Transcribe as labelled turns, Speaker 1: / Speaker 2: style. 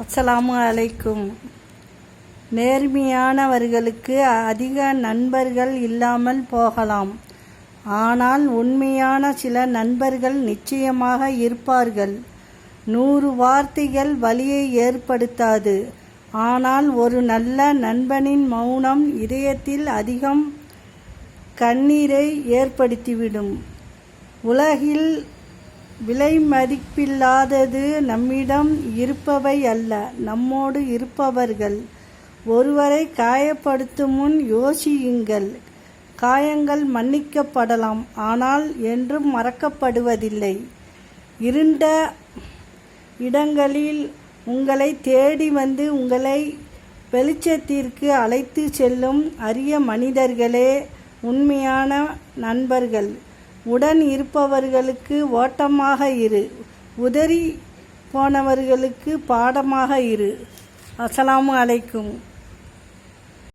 Speaker 1: அஸ்ஸலாமு அலைக்கும். நேர்மையானவர்களுக்கு அதிக நண்பர்கள் இல்லாமல் போகலாம். ஆனால் உண்மையான சில நண்பர்கள் நிச்சயமாக இருப்பார்கள். நூறு வார்த்தைகள் வலியை ஏற்படுத்தாது. ஆனால் ஒரு நல்ல நண்பனின் மௌனம் இதயத்தில் அதிகம் கண்ணீரை ஏற்படுத்திவிடும். உலகில் விலை மதிப்பில்லாதது நம்மிடம் இருப்பவை அல்ல நம்மோடு இருப்பவர்கள். ஒருவரை காயப்படுத்தும் முன் யோசியுங்கள். காயங்கள் மன்னிக்கப்படலாம் ஆனால் என்றும் மறக்கப்படுவதில்லை. இருண்ட இடங்களில் உங்களை தேடி வந்து உங்களை வெளிச்சத்திற்கு அழைத்து செல்லும் அரிய மனிதர்களே உண்மையான நண்பர்கள். உடன் இருப்பவர்களுக்கு ஓட்டமாக இரு. உதறி போனவர்களுக்கு பாடமாக இரு. அஸ்ஸலாமு அலைக்கும்.